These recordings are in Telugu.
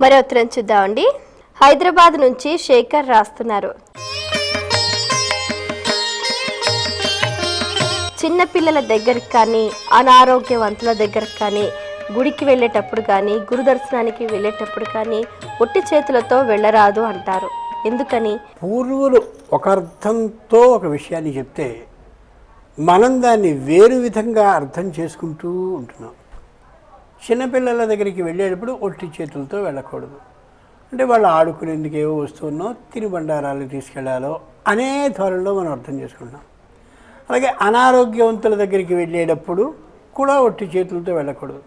మరో ఉత్తరం చూద్దామండి. హైదరాబాద్ నుంచి శేఖర్ రాస్తున్నారు. చిన్నపిల్లల దగ్గరికి కానీ అనారోగ్యవంతుల దగ్గరికి కానీ గుడికి వెళ్ళేటప్పుడు కానీ గురు దర్శనానికి వెళ్ళేటప్పుడు కానీ ఒట్టి చేతులతో వెళ్ళరాదు అంటారు. ఎందుకని? పూర్వులు ఒక అర్థంతో ఒక విషయాన్ని చెప్తే మనం దాన్ని వేరు విధంగా అర్థం చేసుకుంటూ ఉంటున్నాం. చిన్నపిల్లల దగ్గరికి వెళ్ళేటప్పుడు ఒట్టి చేతులతో వెళ్ళకూడదు. అంటే వాళ్ళు ఆడుకునేందుకు ఏవో వస్తున్నో తినుబండారాలు తీసుకెళ్ళాలో అనే ధోరణిలో మనం అర్థం చేసుకుంటాం అలాగే అనారోగ్యవంతుల దగ్గరికి వెళ్ళేటప్పుడు కూడా ఒట్టి చేతులతో వెళ్ళకూడదు.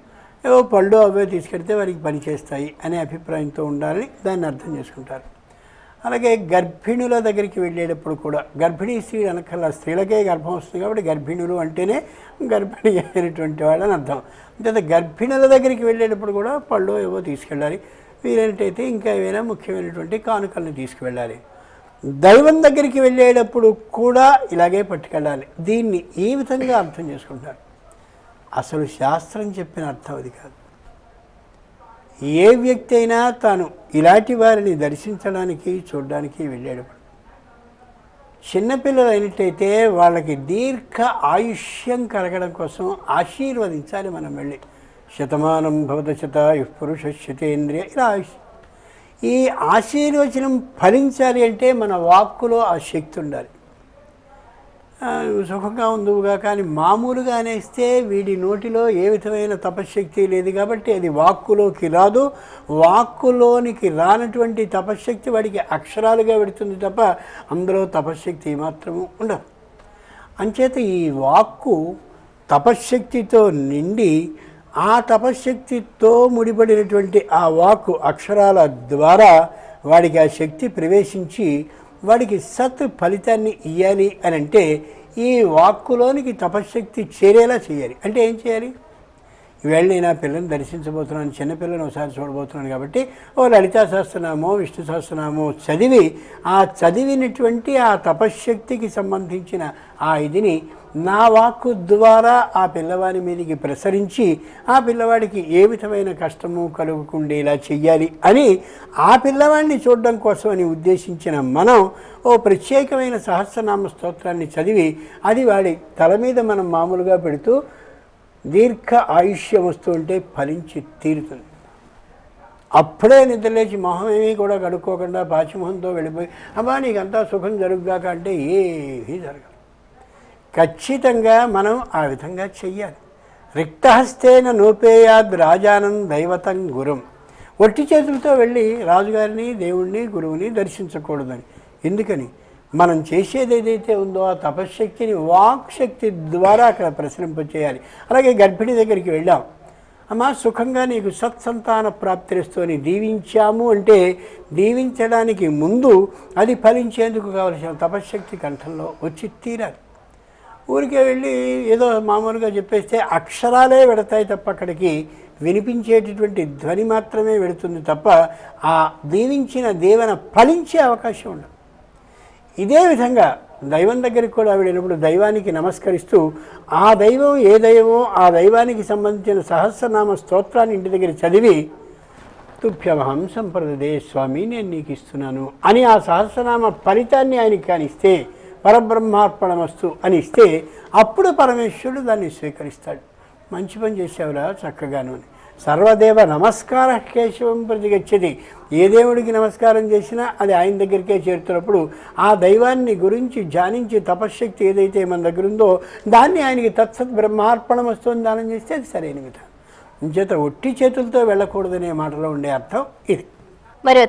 ఏవో పళ్ళు అవే తీసుకెడితే వారికి పనిచేస్తాయి అనే అభిప్రాయంతో ఉండాలని దాన్ని అర్థం చేసుకుంటారు. అలాగే గర్భిణుల దగ్గరికి వెళ్ళేటప్పుడు కూడా గర్భిణీ స్త్రీ వెనకాల స్త్రీలకే గర్భం వస్తుంది కాబట్టి గర్భిణులు అంటేనే గర్భిణి అయినటువంటి వాళ్ళని అర్థం. అంతే గర్భిణుల దగ్గరికి వెళ్ళేటప్పుడు కూడా పళ్ళు ఏవో తీసుకెళ్ళాలి. వీలైనట్టయితే ఇంకా ఏవైనా ముఖ్యమైనటువంటి కానుకలను తీసుకువెళ్ళాలి దైవం దగ్గరికి వెళ్ళేటప్పుడు కూడా ఇలాగే పట్టుకెళ్ళాలి. దీన్ని ఈ విధంగా అర్థం చేసుకుంటారు అసలు శాస్త్రం చెప్పిన అర్థం అది కాదు. ఏ వ్యక్తి అయినా తాను ఇలాంటి వారిని దర్శించడానికి చూడడానికి వెళ్ళేటప్పుడు చిన్నపిల్లలు అయినట్టయితే వాళ్ళకి దీర్ఘ ఆయుష్యం కలగడం కోసం ఆశీర్వదించాలి మనం వెళ్ళి. శతమానం భవత శతాయు పురుష శతేంద్రియ ఇలా ఆయుష్. ఈ ఆశీర్వచనం ఫలించాలి అంటే మన వాక్కులో ఆ శక్తి ఉండాలి. సుఖంగా ఉందిగా కానీ మామూలుగా అనేస్తే వీడి నోటిలో ఏ విధమైన తపశ్శక్తి లేదు కాబట్టి అది వాక్కులోకి రాదు. వాక్కులోనికి రానటువంటి తపశ్శక్తి వాడికి అక్షరాలుగా పెడుతుంది తప్ప అందులో తపశ్శక్తి మాత్రము ఉండదు. అంచేత ఈ వాక్కు తపశ్శక్తితో నిండి ఆ తపశ్శక్తితో ముడిపడినటువంటి ఆ వాక్కు అక్షరాల ద్వారా వాడికి ఆ శక్తి ప్రవేశించి వాడికి సత్ ఫలితాన్ని ఇవ్వాలి అని అంటే ఈ వాక్కులోనికి తపశ్శక్తి చేరేలా చేయాలి. అంటే ఏం చేయాలి? వెళ్ళి నేను ఆ దర్శించబోతున్నాను చిన్నపిల్లని ఒకసారి చూడబోతున్నాను కాబట్టి ఓ లలితా సహస్రనామో విష్ణు సహస్రనామో చదివి ఆ చదివినటువంటి ఆ తపశ్శక్తికి సంబంధించిన ఆ ఇదిని నా వాక్కు ద్వారా ఆ పిల్లవాడి మీదకి ప్రసరించి ఆ పిల్లవాడికి ఏ విధమైన కష్టము కలుగుకుండేలా చెయ్యాలి అని ఆ పిల్లవాడిని చూడడం కోసం అని ఉద్దేశించిన మనం ఓ ప్రత్యేకమైన సహస్రనామ స్తోత్రాన్ని చదివి అది వాడి తల మీద మనం మామూలుగా పెడుతూ దీర్ఘ ఆయుష్యం వస్తూ ఉంటే ఫలించి తీరుతుంది. అప్పుడే నిద్రలేచి మొహమేమీ ఏమీ కూడా కడుక్కోకుండా పాచిమొహంతో వెళ్ళిపోయి అమ్మా నీకంతా సుఖం జరుగుగాక అంటే ఏమీ జరగదు. ఖచ్చితంగా మనం ఆ విధంగా చెయ్యాలి. రిక్తహస్తేన నోపేయాద్ రాజానం దైవతం గురం. ఒట్టి చేతులతో వెళ్ళి రాజుగారిని దేవుణ్ణి గురువుని దర్శించకూడదని. ఎందుకని? మనం చేసేది ఏదైతే ఉందో ఆ తపశ్శక్తిని వాక్ శక్తి ద్వారా అక్కడ ప్రసరింపచేయాలి. అలాగే గర్భిణి దగ్గరికి వెళ్ళాం. అమ్మా సుఖంగా నీకు సత్సంతాన ప్రాప్తిస్తూని దీవించాము అంటే దీవించడానికి ముందు అది ఫలించేందుకు కావలసిన తపశ్శక్తి కంఠంలో వచ్చి తీరాలి. ఊరికే వెళ్ళి ఏదో మామూలుగా చెప్పేస్తే అక్షరాలే పెడతాయి తప్ప అక్కడికి వినిపించేటటువంటి ధ్వని మాత్రమే పెడుతుంది తప్ప ఆ దీవించిన దేవన ఫలించే అవకాశం ఉండదు. ఇదే విధంగా దైవం దగ్గరికి కూడా వెళ్ళినప్పుడు దైవానికి నమస్కరిస్తూ ఆ దైవం ఏ దైవమో ఆ దైవానికి సంబంధించిన సహస్రనామ స్తోత్రాన్ని ఇంటి దగ్గర చదివి తుభ్యమహం సంప్రదే స్వామి నేను నీకు ఇస్తున్నాను అని ఆ సహస్రనామ ఫలితాన్ని ఆయనకి కానిస్తే పరబ్రహ్మార్పణమస్తు అని ఇస్తే అప్పుడు పరమేశ్వరుడు దాన్ని స్వీకరిస్తాడు. మంచి పని చేసేవరా చక్కగాను అని. సర్వదేవ నమస్కార కేశవం ప్రతిగచ్చది ఏ దేవుడికి నమస్కారం చేసినా అది ఆయన దగ్గరికే చేరుతున్నప్పుడు ఆ దైవాన్ని గురించి ధ్యానించి తపశ్శక్తి ఏదైతే మన దగ్గర ఉందో దాన్ని ఆయనకి తత్సత్ బ్రహ్మార్పణం వస్తుంది దానం చేస్తే అది సరైన విధానం చేత ఒట్టి చేతులతో వెళ్ళకూడదనే మాటలో ఉండే అర్థం ఇది. మరి